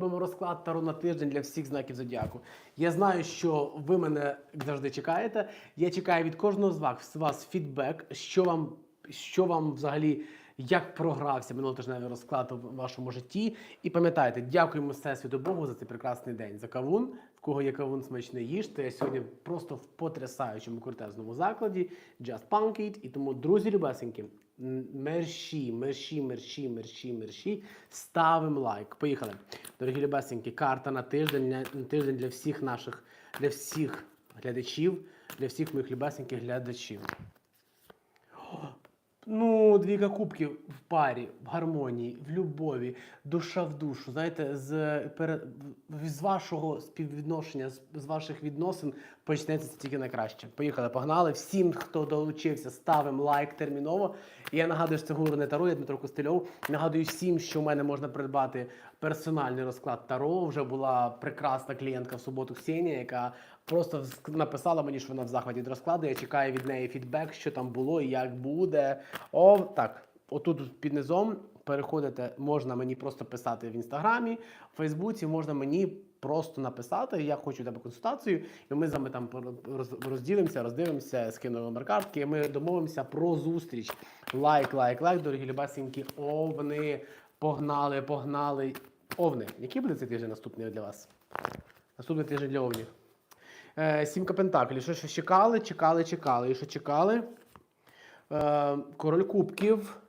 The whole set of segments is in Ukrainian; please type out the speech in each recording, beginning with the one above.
Робимо розклад Таро на тиждень для всіх знаків зодіаку. Я знаю, що ви мене завжди чекаєте. Я чекаю від кожного з вас, вас фідбек, що вам, що вам взагалі. Як програвся минулотижневий розклад у вашому житті. І пам'ятайте, дякуємо Всесвіту Богу за цей прекрасний день. За кавун, в кого є кавун смачний їжте. Я сьогодні просто в потрясаючому крутезному закладі. Just Punk It. І тому, друзі любесенькі, мерші, мерші, мерші, мерші, мерші. Ставимо лайк. Поїхали. Дорогі любесенькі, карта на тиждень, на тиждень для всіх наших, для всіх глядачів, для всіх моїх любесеньких глядачів. Ну, двійка кубків в парі, в гармонії, в любові, душа в душу. Знаєте, з, з вашого співвідношення, з, ваших відносин почнеться тільки найкраще. Поїхали, погнали. Всім, хто долучився, ставимо лайк терміново. Я нагадую, що це говорю не Таро, я Дмитро Костельов. Нагадую всім, що в мене можна придбати персональний розклад Таро. Вже була прекрасна клієнтка в суботу Ксенія, яка просто написала мені, що вона в захваті від розкладу. Я чекаю від неї фідбек, що там було і як буде. О, так. Отут під низом переходите, можна мені просто писати в інстаграмі, в Фейсбуці, можна мені просто написати, я хочу тебе консультацію, і ми з вами там розділимося, роздивимося, скину номер картки, і ми домовимося про зустріч. Лайк, лайк, лайк, дорогі любасенькі, овни, погнали, погнали. Овни, який буде цей тиждень наступний для вас? Наступний тиждень для овнів. Е, сімка Пентаклів. Що, що чекали, чекали, чекали. І що чекали? Е, король кубків.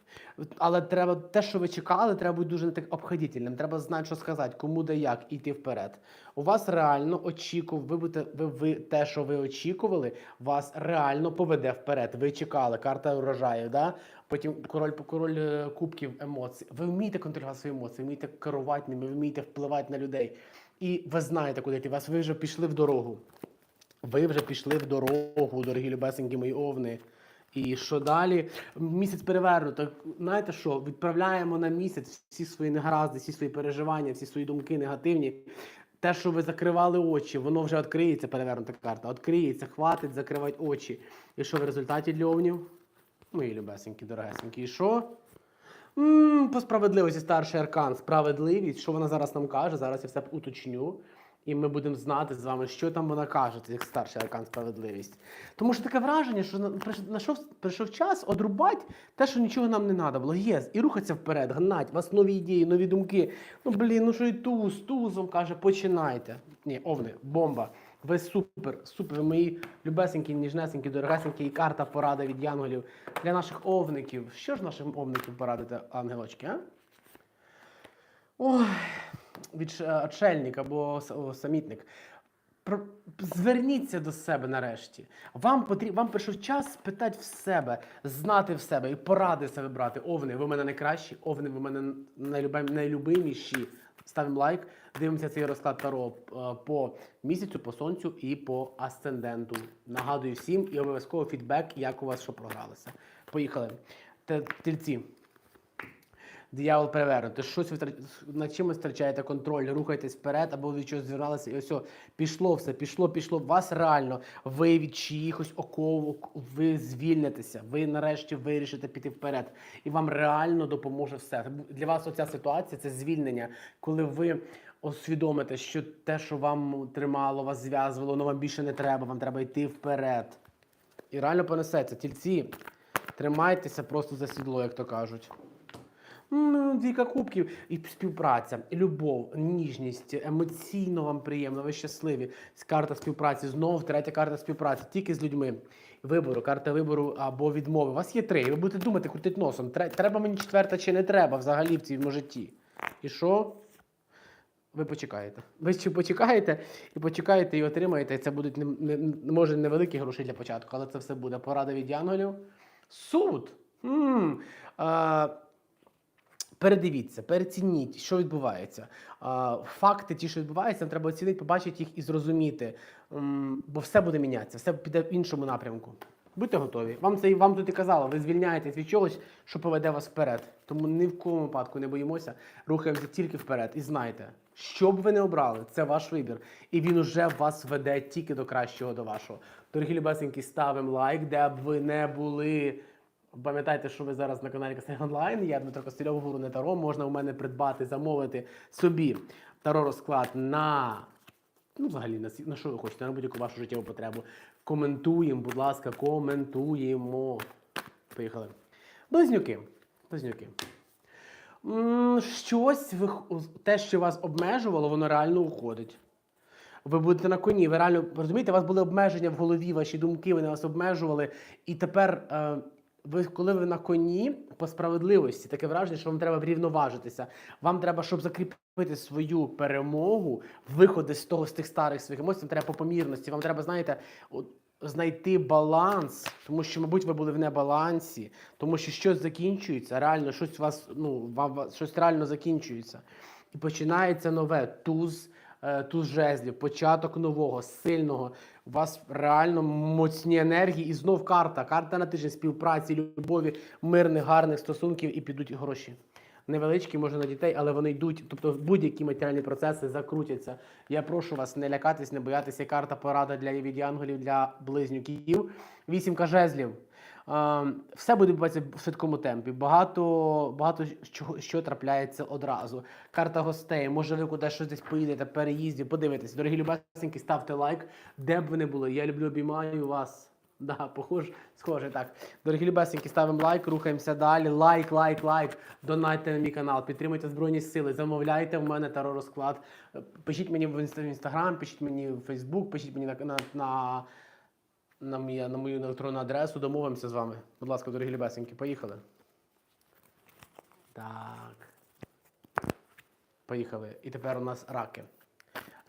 Але треба те, що ви чекали, треба бути дуже так обходительним. Треба знати, що сказати, кому де як іти вперед. У вас реально очікував, ви, будете, ви, ви те, що ви очікували, вас реально поведе вперед. Ви чекали, карта урожаю, да? Потім король король е, кубків емоцій. Ви вмієте контролювати свої емоції, вмієте керувати ними, ви вмієте впливати на людей. І ви знаєте, куди йти. Вас ви вже пішли в дорогу. Ви вже пішли в дорогу, дорогі любесенькі мої овни. І що далі? Місяць перевернуто. Знаєте що? Відправляємо на місяць всі свої негаразди, всі свої переживання, всі свої думки негативні. Те, що ви закривали очі, воно вже відкриється, перевернута карта. Відкриється, хватить закривати очі. І що в результаті для овнів? Мої любесенькі, дорогесенькі. І що? м по справедливості старший аркан. Справедливість. Що вона зараз нам каже? Зараз я все уточню. І ми будемо знати з вами, що там вона каже, як старший аркан справедливість. Тому що таке враження, що на- прийш- знайшов, прийшов час одрубати те, що нічого нам не треба було. Єс, і рухатися вперед, гнать, у вас нові ідеї, нові думки. Ну блін, ну що і туз, тузом каже, починайте. Ні, овни, бомба. Ви супер, супер, ви мої любесенькі, ніжнесенькі, дорогесенькі, і карта порада від янголів для наших овників. Що ж нашим овників порадити, ангелочки, а? Ой, від ш- або самітник. Зверніться до себе нарешті. Вам потріб, вам прийшов час спитати в себе, знати в себе і поради себе брати. Овни, ви мене найкращі, овни, ви мене найлюбим, найлюбиміші. Ставимо лайк, дивимося цей розклад Таро е, по місяцю, по сонцю і по асценденту. Нагадую всім і обов'язково фідбек, як у вас що програлося. Поїхали. Те- Тельці. Диявол перевернути. Щось ви над чимось втрачаєте контроль, рухайтесь вперед, або від чогось звіралися, і ось о, пішло все, пішло, пішло. Вас реально, ви від чиїхось оковок, ви звільнитеся, ви нарешті вирішите піти вперед. І вам реально допоможе все. Для вас оця ситуація це звільнення, коли ви усвідомите, що те, що вам тримало, вас зв'язувало, воно вам більше не треба, вам треба йти вперед. І реально понесеться. Тільці, тримайтеся просто за сідло, як то кажуть. М, Двійка кубків і співпраця, любов, ніжність, емоційно вам приємно, ви щасливі. Карта співпраці, знов третя карта співпраці, тільки з людьми. Вибору, карта вибору або відмови. У вас є три. Ви будете думати, крутить носом. Треба мені четверта чи не треба взагалі в цьому житті. І що? Ви почекаєте. Ви ще почекаєте і почекаєте і отримаєте. Це будуть не, не, може невеликі гроші для початку, але це все буде порада від янголів. Суд. м а, Передивіться, перецініть, що відбувається. Факти, ті, що відбуваються, треба оцінити, побачити їх і зрозуміти. Бо все буде мінятися, все піде в іншому напрямку. Будьте готові. Вам це вам тут і казало, ви звільняєтесь від чогось, що поведе вас вперед. Тому ні в кому випадку не боїмося, рухаємося тільки вперед. І знайте, що б ви не обрали, це ваш вибір. І він уже вас веде тільки до кращого, до вашого. Дорогі любесенькі, ставимо лайк, де б ви не були. Пам'ятайте, що ви зараз на каналі Кастель Онлайн. Я Дмитро Костельов, гуру не Таро. Можна у мене придбати, замовити собі таро розклад на. Ну, взагалі, на, на що ви хочете, на будь-яку вашу життєву потребу. Коментуємо, будь ласка, коментуємо. Поїхали. Близнюки. Близнюки. Щось ви, те, що вас обмежувало, воно реально уходить. Ви будете на коні. Ви реально розумієте, у вас були обмеження в голові, ваші думки, вони вас обмежували. І тепер, е, ви, коли ви на коні по справедливості, таке враження, що вам треба врівноважитися. Вам треба, щоб закріпити свою перемогу, виходи з того з тих старих своїх емоцій, вам треба по помірності. Вам треба, знаєте, знайти баланс, тому що, мабуть, ви були в небалансі, тому що щось закінчується, реально щось у вас, ну, вам щось реально закінчується. І починається нове туз, е, туз жезлів, початок нового, сильного. У вас реально моцні енергії, і знов карта. Карта на тиждень співпраці, любові, мирних, гарних стосунків і підуть гроші. Невеличкі, може на дітей, але вони йдуть. Тобто будь-які матеріальні процеси закрутяться. Я прошу вас не лякатись, не боятися. Карта порада для від янголів, для близнюків. Вісімка жезлів. Все буде відбуватися в швидкому темпі. Багато, багато що, що трапляється одразу. Карта гостей. Може, ви кудись щось десь поїдете, переїздів, подивитесь. Дорогі любесеньки, ставте лайк, де б ви не були. Я люблю, обіймаю вас. Да, похож, схоже, так. Дорогі любесеньки, ставимо лайк, рухаємося далі. Лайк, лайк, лайк. Донайте на мій канал, підтримуйте Збройні Сили, замовляйте в мене таро розклад. Пишіть мені в інстаграм, пишіть мені в Фейсбук, пишіть мені на, на, на, на, мій- на мою електронну адресу. Домовимося з вами. Будь ласка, дорогі любесеньки, поїхали. Так. Поїхали. І тепер у нас раки.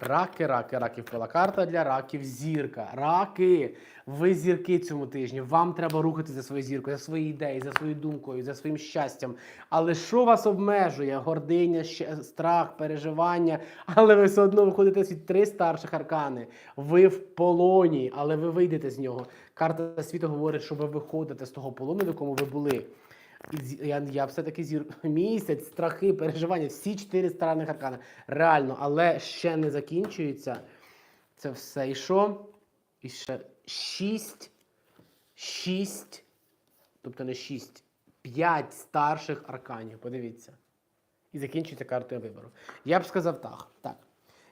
Раки, раки, раки. Впала карта для раків. Зірка. Раки. Ви зірки цьому тижні. Вам треба рухати за свою зіркою, за свої ідеї, за своєю думкою, за своїм щастям. Але що вас обмежує? Гординя, страх, переживання. Але ви все одно виходите з три старших аркани. Ви в полоні, але ви вийдете з нього. Карта світу говорить, що ви виходите з того полону, в якому ви були. Я, я все-таки зір місяць, страхи, переживання, всі чотири старих аркани. Реально, але ще не закінчується. Це все. І що? І ще шість, шість, тобто не шість, п'ять старших арканів. Подивіться. І закінчується картою вибору. Я б сказав так. так.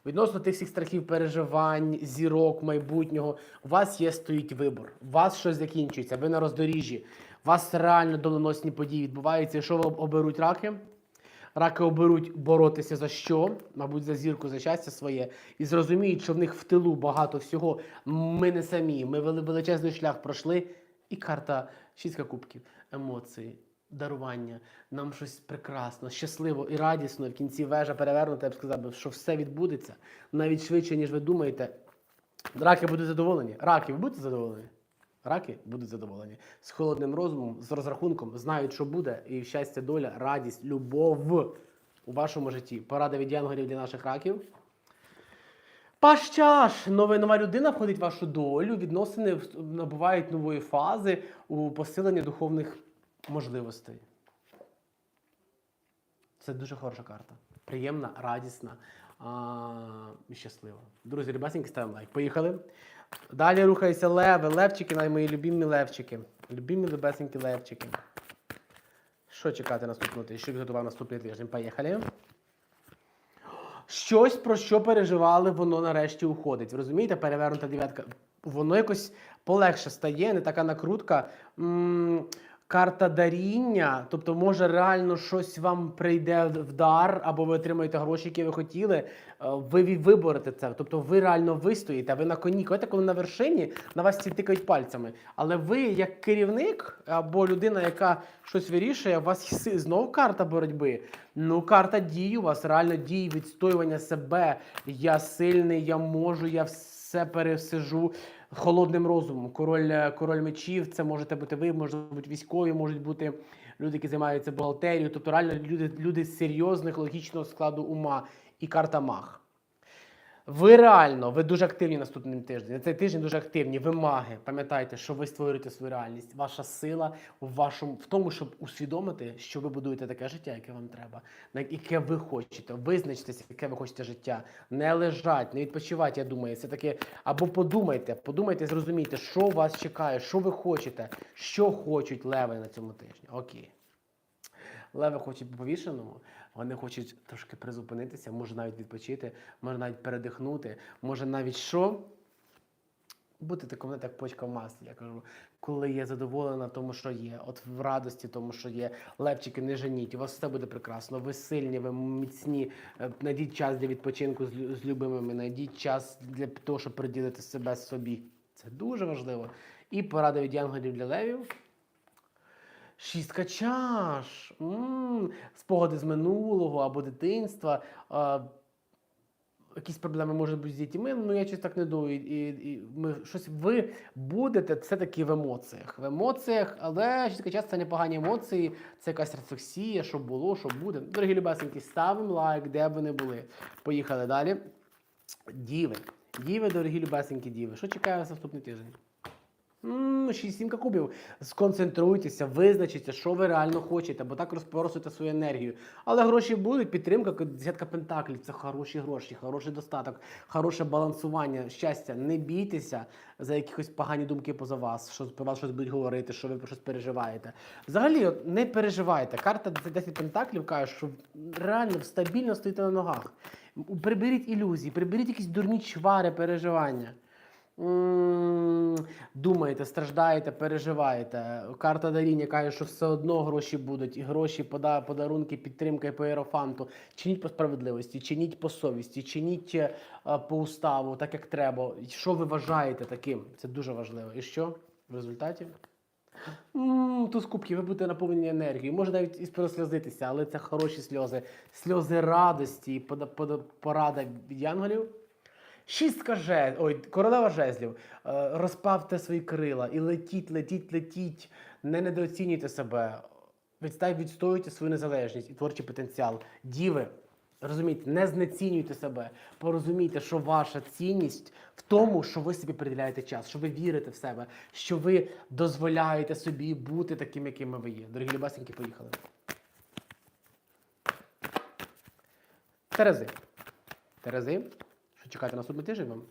Відносно тих всіх страхів, переживань, зірок, майбутнього, у вас є стоїть вибор. У вас щось закінчується, ви на роздоріжжі. У вас реально доленосні події відбуваються. І Що ви оберуть раки? Раки оберуть боротися за що? Мабуть, за зірку, за щастя своє, і зрозуміють, що в них в тилу багато всього. Ми не самі. Ми вели- величезний шлях пройшли. І карта шістка кубків, емоції, дарування. Нам щось прекрасно, щасливо і радісно. В кінці вежа перевернута, я б сказав, що все відбудеться навіть швидше, ніж ви думаєте. Раки будуть задоволені. Раки, ви будете задоволені? Раки будуть задоволені. З холодним розумом, з розрахунком, знають, що буде, і щастя, доля, радість, любов у вашому житті. Порада від янголів для наших раків. Паш чаш! Нова, нова людина входить в вашу долю, відносини набувають нової фази у посиленні духовних можливостей. Це дуже хороша карта. Приємна, радісна а, і щаслива. Друзі, ребятеньки, ставимо лайк. Поїхали. Далі рухаються леви, левчики, най- мої любімі левчики. Любімі любесенькі левчики. Що чекати наступного тижня? Що підготував наступний тиждень? Поїхали. Щось, про що переживали, воно нарешті уходить. Ви розумієте, перевернута дев'ятка. Воно якось полегше стає, не така накрутка. М, Карта даріння, тобто, може, реально щось вам прийде в дар, або ви отримаєте гроші, які ви хотіли. е, Ви виборете це. Тобто ви реально вистоїте, ви на коні. Знаєте, коли на вершині на вас всі тикають пальцями. Але ви, як керівник або людина, яка щось вирішує, у вас є знов карта боротьби. Ну, карта дій у вас реально дій, відстоювання себе. Я сильний, я можу, я все пересижу холодним розумом. Король, е, король мечів, це можете бути ви, можуть бути військові, можуть бути люди, які займаються бухгалтерією. Тобто реально люди, люди з серйозних логічного складу ума і карта маг. Ви реально, ви дуже активні наступним тиждень. На цей тиждень дуже активні. Ви маги. Пам'ятайте, що ви створюєте свою реальність. Ваша сила в вашому в тому, щоб усвідомити, що ви будуєте таке життя, яке вам треба, на яке ви хочете. Визначтеся, яке ви хочете життя. Не лежать, не відпочивать. Я думаю, це таке. Або подумайте, подумайте, зрозумійте, що вас чекає, що ви хочете, що хочуть леви на цьому тижні. Окей. Леви хочуть по повішеному, вони хочуть трошки призупинитися, може навіть відпочити, може навіть передихнути, може навіть що? Бути знаєте, як почка в маслі. Я кажу, коли є задоволена тому, що є, от в радості тому, що є. Левчики, не женіть, у вас все буде прекрасно. Ви сильні, ви міцні. Е, Знайдіть час для відпочинку з, з любимими, знайдіть час для того, щоб приділити себе собі. Це дуже важливо. І порада від янголів для левів. Шістка чаш. Спогади з минулого або дитинства. А, якісь проблеми можуть бути з дітьми, ну я щось так не думаю. І, і, ми щось ви будете все-таки в емоціях. В емоціях, але шістка чаш це непогані емоції, це якась рефлексія, що було, що буде. Дорогі любесенькі, ставимо лайк, де б ви не були. Поїхали далі. Діви. Діви, дорогі любесенькі діви. Що чекає вас наступний тиждень? М, Шість сімка кубів. Сконцентруйтеся, визначіться, що ви реально хочете, бо так розпоросуєте свою енергію. Але гроші будуть, підтримка, десятка пентаклів це хороші гроші, хороший достаток, хороше балансування, щастя. Не бійтеся за якісь погані думки поза вас, що про вас щось будуть говорити, що ви про щось переживаєте. Взагалі, от, не переживайте. Карта 10 пентаклів каже, що реально стабільно стоїте на ногах. Приберіть ілюзії, приберіть якісь дурні чвари, переживання. Думаєте, страждаєте, переживаєте. Карта даріння каже, що все одно гроші будуть, і гроші, пода, подарунки, підтримка по єрофанту. Чиніть по справедливості, чиніть по совісті, чиніть е, по уставу, так як треба. Що ви вважаєте таким? Це дуже важливо. І що в результаті? М, Туз кубків, ви будете наповнені енергією. Може навіть і просльозитися, але це хороші сльози. Сльози радості порада від янголів. Шістка жезлів, ой, королева жезлів. Е, Розпавте свої крила і летіть, летіть, летіть. Не недооцінюйте себе. Відстай, відстоюйте свою незалежність і творчий потенціал. Діви, розумійте, не знецінюйте себе. Порозумійте, що ваша цінність в тому, що ви собі приділяєте час, що ви вірите в себе, що ви дозволяєте собі бути таким, якими ви є. Дорогі любасеньки, поїхали. Терези. Терези. Що чекати наступний тиждень вам?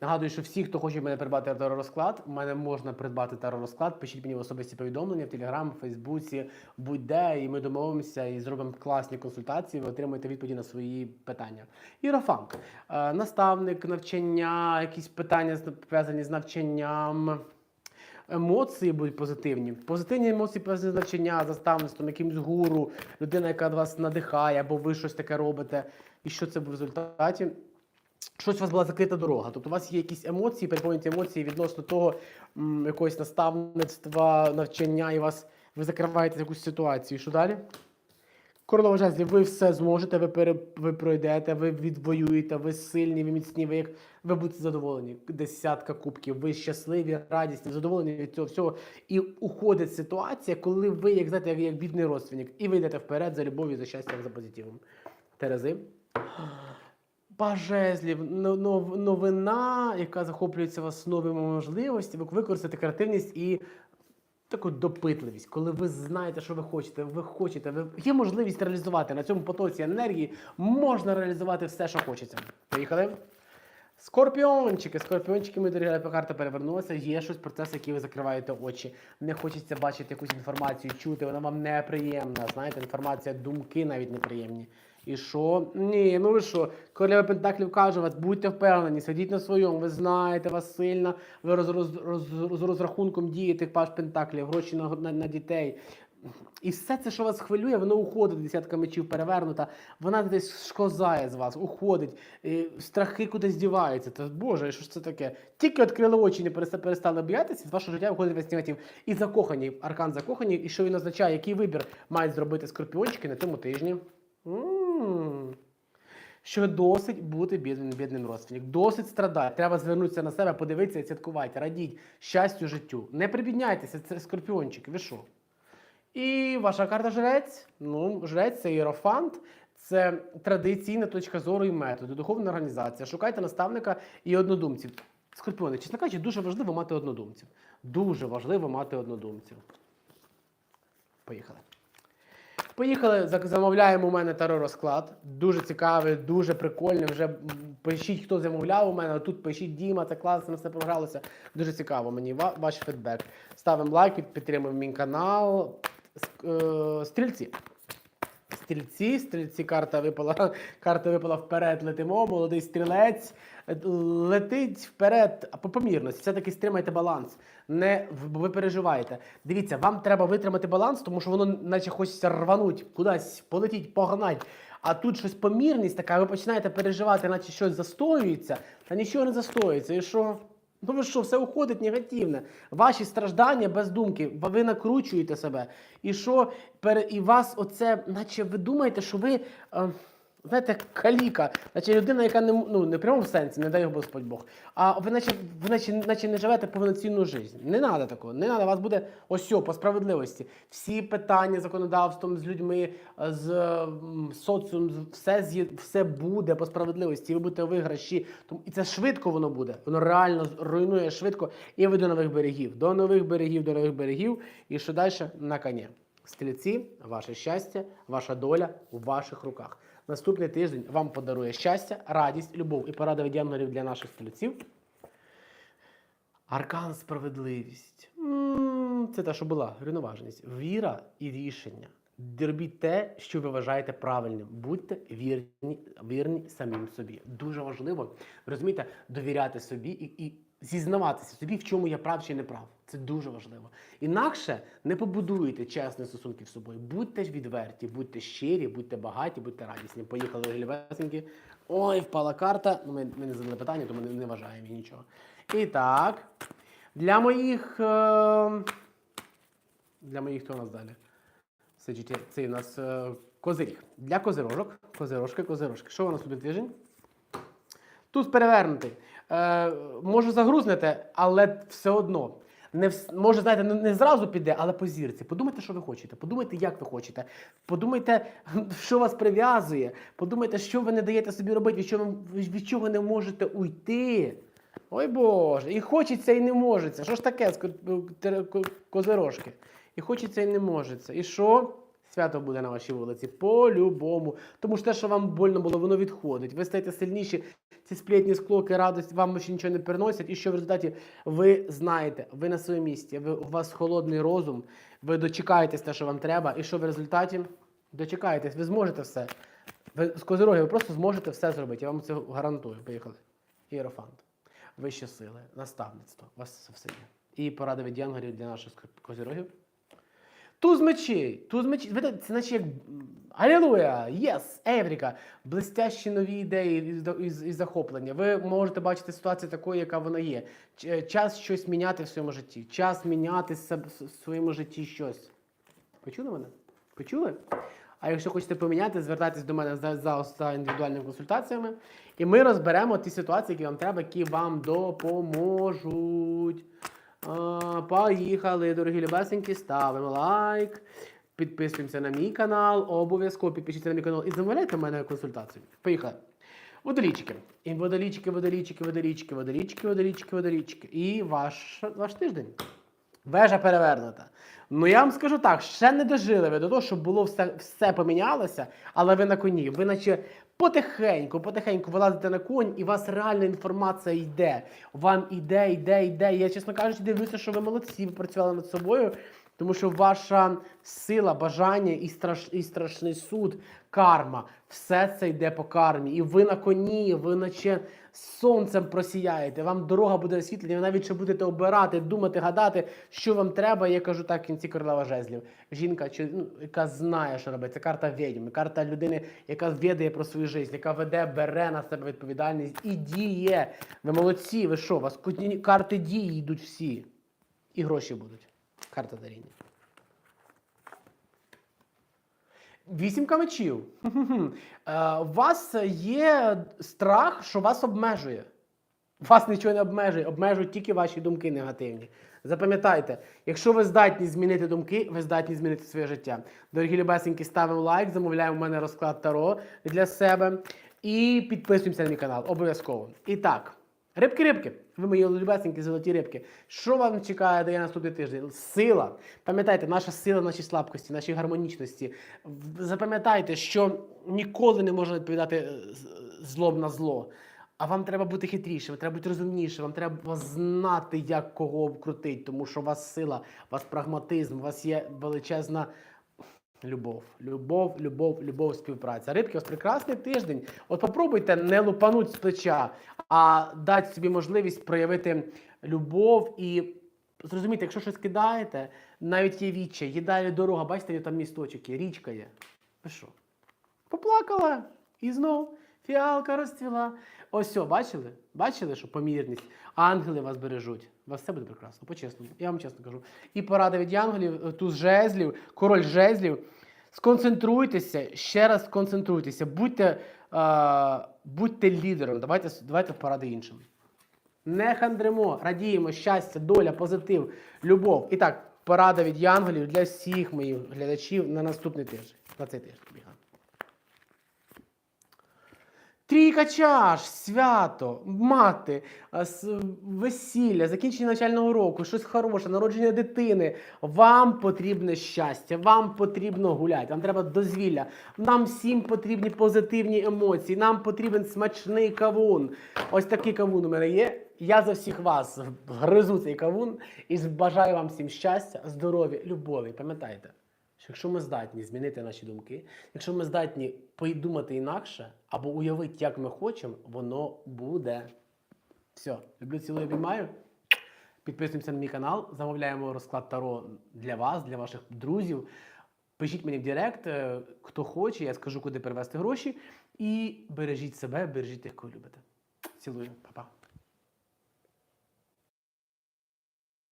Нагадую, що всі, хто хоче в мене придбати теророзклад, у мене можна придбати теророзклад. Пишіть мені в особисті повідомлення в Телеграм, в Фейсбуці, будь-де, і ми домовимося і зробимо класні консультації. Ви отримаєте відповіді на свої питання. Ірафанк, е, наставник, навчання, якісь питання пов'язані з навчанням. Емоції будуть позитивні. Позитивні емоції пов'язані з навчання, заставництвом, якимсь гуру, людина, яка вас надихає, або ви щось таке робите. І що це в результаті? Щось у вас була закрита дорога. Тобто у вас є якісь емоції, переповнені емоції відносно того, м, якогось наставництва, навчання, і вас ви закриваєте якусь ситуацію. Що далі? Королева жезлів, ви все зможете, ви, пере, ви пройдете, ви відвоюєте, ви сильні, ви міцні, ви, як, ви будете задоволені. Десятка кубків, ви щасливі, радісні, задоволені від цього всього. І уходить ситуація, коли ви, як знаєте, як, як бідний родственник, і ви йдете вперед за любов'ю, за щастям, за позитивом. Терези. Пажезлів, новина, яка захоплюється вас новими можливостями, використати креативність і таку допитливість, коли ви знаєте, що ви хочете, ви хочете, ви є можливість реалізувати на цьому потоці енергії, можна реалізувати все, що хочеться. Поїхали. Скорпіончики, скорпіончики, ми дорогі карта перевернулася. Є щось процес, який ви закриваєте очі. Не хочеться бачити якусь інформацію, чути, вона вам неприємна. Знаєте, інформація, думки навіть неприємні. І що? Ні, ну ви що? Королева Пентаклів каже вас, будьте впевнені, сидіть на своєму, ви знаєте, вас сильно, ви роз, роз, роз, з розрахунком дієте паш Пентаклів, гроші на, на, на дітей. І все це, що вас хвилює, воно уходить, десятка мечів перевернута, вона десь шкозає з вас, уходить, і страхи кудись діваються. Та Боже, що ж це таке? Тільки відкрили очі, не переста- перестали боятися, з вашого життя виходить весь негатив. І закохані, аркан закохані, і що він означає, який вибір мають зробити скорпіончики на цьому тижні? Що досить бути бідним, бідним родственником. Досить страдати. Треба звернутися на себе, подивитися і святкувати. Радіть щастю життю. Не прибідняйтеся, це скорпіончики. Ви що? І ваша карта жрець. Ну, жрець це іерофант, це традиційна точка зору і методи, духовна організація. Шукайте наставника і однодумців. Скорпіони, чесно кажучи, дуже важливо мати однодумців. Дуже важливо мати однодумців. Поїхали. Поїхали, замовляємо у мене теророзклад. Дуже цікавий, дуже прикольний. Вже пишіть, хто замовляв у мене. Тут пишіть Діма, це класно, все програлося. Дуже цікаво мені ваш фідбек. Ставимо лайк, підтримуємо мій канал. Е, Стрільці. Стрільці, стрільці, карта випала, карта випала вперед, летимо, молодий стрілець летить вперед по помірності. Все-таки стримайте баланс. Не ви переживаєте. Дивіться, вам треба витримати баланс, тому що воно наче хочеться рвануть, кудись полетіть, погнать. А тут щось помірність така, ви починаєте переживати, наче щось застоюється, та нічого не застоюється. І що? Ну що, все уходить негативне. Ваші страждання без думки, ви накручуєте себе. І що і вас оце, наче ви думаєте, що ви. Е, Знаєте, каліка, наче людина, яка не ну не в прямому сенсі, не дай Господь Бог. А ви наче, ви наче, наче не живете повноцінну життя. Не треба такого. Не треба. Вас буде ось по справедливості. Всі питання з законодавством, з людьми, е, з соціумом, все все буде по справедливості. Ви будете виграші. Тому і це швидко воно буде. Воно реально руйнує швидко. І ви до нових берегів. До нових берегів, до нових берегів. І що далі? На коні. Стрільці, ваше щастя, ваша доля у ваших руках. Наступний тиждень вам подарує щастя, радість, любов і порада від янголів для наших стрільців. Аркан справедливість. Це те, що була рівноваженість. Віра і рішення. Робіть те, що ви вважаєте правильним. Будьте вірні, вірні самим собі. Дуже важливо, розумієте, довіряти собі і, і зізнаватися собі, в чому я прав чи не прав. Це дуже важливо. Інакше не побудуєте чесні стосунки з собою. Будьте відверті, будьте щирі, будьте багаті, будьте радісні. Поїхали гілівесеньки. Ой, впала карта. Ну, ми, ми не задали питання, тому не, не вважаємо нічого. І так, для моїх. Е... Для моїх хто у нас далі? Це, у нас е... козиріг. Для козирожок. Козирожки, козирожки. Що у нас тут тиждень? Туз перевернутий. Е, може загрузнете, але все одно. Не може, знаєте, не, зразу піде, але по зірці. Подумайте, що ви хочете. Подумайте, як ви хочете. Подумайте, що вас прив'язує. Подумайте, що ви не даєте собі робити, від чого, від чого не можете уйти. Ой Боже, і хочеться, і не можеться. Що ж таке з козирожки? І хочеться, і не можеться. І що? Свято буде на вашій вулиці. По-любому. Тому що те, що вам больно було, воно відходить. Ви стаєте сильніші, ці сплетні склоки, радость вам ще нічого не приносять. І що в результаті ви знаєте, ви на своєму місці, ви, у вас холодний розум, ви дочекаєтесь те, що вам треба, і що в результаті дочекаєтесь, ви зможете все. Ви з козироги, ви просто зможете все зробити. Я вам це гарантую. Поїхали. Іерофант. Вищі сили, наставництво. У вас все є. І порада від янгорів для наших козирогів. Туз мечей, туз мечей, це наче як Алілуя! Єс! Евріка! Блестящі нові ідеї і захоплення. Ви можете бачити ситуацію такою, яка вона є. Е, Час щось міняти в своєму житті. Час міняти в своєму житті щось. Почули мене? Почули? А якщо хочете поміняти, звертайтесь до мене за, за, за індивідуальними консультаціями. І ми розберемо ті ситуації, які вам треба, які вам допоможуть. Поїхали, дорогі любесенькі, ставимо лайк, підписуємося на мій канал, обов'язково підпишіться на мій канал і замовляйте мене консультацію. Поїхали. Водолічки. І водолічки, водолічки, водолічки, водолічки, водолічки, водолічки. І ваш, ваш тиждень. Вежа перевернута. Ну я вам скажу так, ще не дожили ви до того, щоб було все, все помінялося, але ви на коні. Ви наче потихеньку, потихеньку вилазите на конь, і у вас реальна інформація йде. Вам іде, йде, йде. Я, чесно кажучи, дивлюся, що ви молодці, ви працювали над собою, тому що ваша сила, бажання і, страш, і страшний суд, карма, все це йде по кармі. І ви на коні, ви наче сонцем просіяєте. Вам дорога буде освітлена, ви навіть ще будете обирати, думати, гадати, що вам треба. Я кажу так в кінці королева жезлів. Жінка, чи, ну, яка знає, що робити. Це карта відьми, карта людини, яка відає про свою життя, яка веде, бере на себе відповідальність і діє. Ви молодці, ви що? У вас карти дії йдуть всі. І гроші будуть. Карта даріння. Вісімка мечів. Е, У вас є страх, що вас обмежує. Вас нічого не обмежує, обмежують тільки ваші думки негативні. Запам'ятайте, якщо ви здатні змінити думки, ви здатні змінити своє життя. Дорогі любесенькі, ставимо лайк, замовляємо в мене розклад Таро для себе і підписуємося на мій канал. Обов'язково. І так, рибки-рибки, ви мої любесенькі золоті рибки. Що вам чекає дає наступний тиждень? Сила. Пам'ятайте, наша сила, наші слабкості, наші гармонічності. Запам'ятайте, що ніколи не можна відповідати е, злом на зло. А вам треба бути хитрішим, треба бути розумнішим, вам треба знати, як кого крутить, тому що у вас сила, у вас прагматизм, у вас є величезна любов. Любов, любов, любов, співпраця. Рибки, вас прекрасний тиждень. От попробуйте не лупануть з плеча, а дати собі можливість проявити любов і зрозуміти, якщо щось кидаєте, навіть є віччя, є далі дорога, бачите, там місточок є, річка є. Що? Поплакала і знов фіалка розцвіла. Ось все, бачили? Бачили, що помірність? Ангели вас бережуть. У вас все буде прекрасно, по-чесному. Я вам чесно кажу. І порада від янголів, е, туз жезлів, король жезлів. Сконцентруйтеся, ще раз сконцентруйтеся, будьте, е, будьте лідером. Давайте, давайте поради іншим. Не хандримо, радіємо, щастя, доля, позитив, любов. І так, порада від янголів для всіх моїх глядачів на наступний тиждень. На цей тиждень. Трійка чаш, свято, мати, весілля, закінчення навчального року, щось хороше, народження дитини. Вам потрібне щастя, вам потрібно гуляти, вам треба дозвілля. Нам всім потрібні позитивні емоції, нам потрібен смачний кавун. Ось такий кавун у мене є. Я за всіх вас гризу цей кавун і бажаю вам всім щастя, здоров'я, любові. Пам'ятайте, що якщо ми здатні змінити наші думки, якщо ми здатні подумати інакше або уявити, як ми хочемо, воно буде. Все, люблю цілую обіймаю. Підписуємося на мій канал, замовляємо розклад Таро для вас, для ваших друзів. Пишіть мені в Директ, е, хто хоче, я скажу, куди перевести гроші. І бережіть себе, бережіть тих, кого любите. Цілую, Па-па.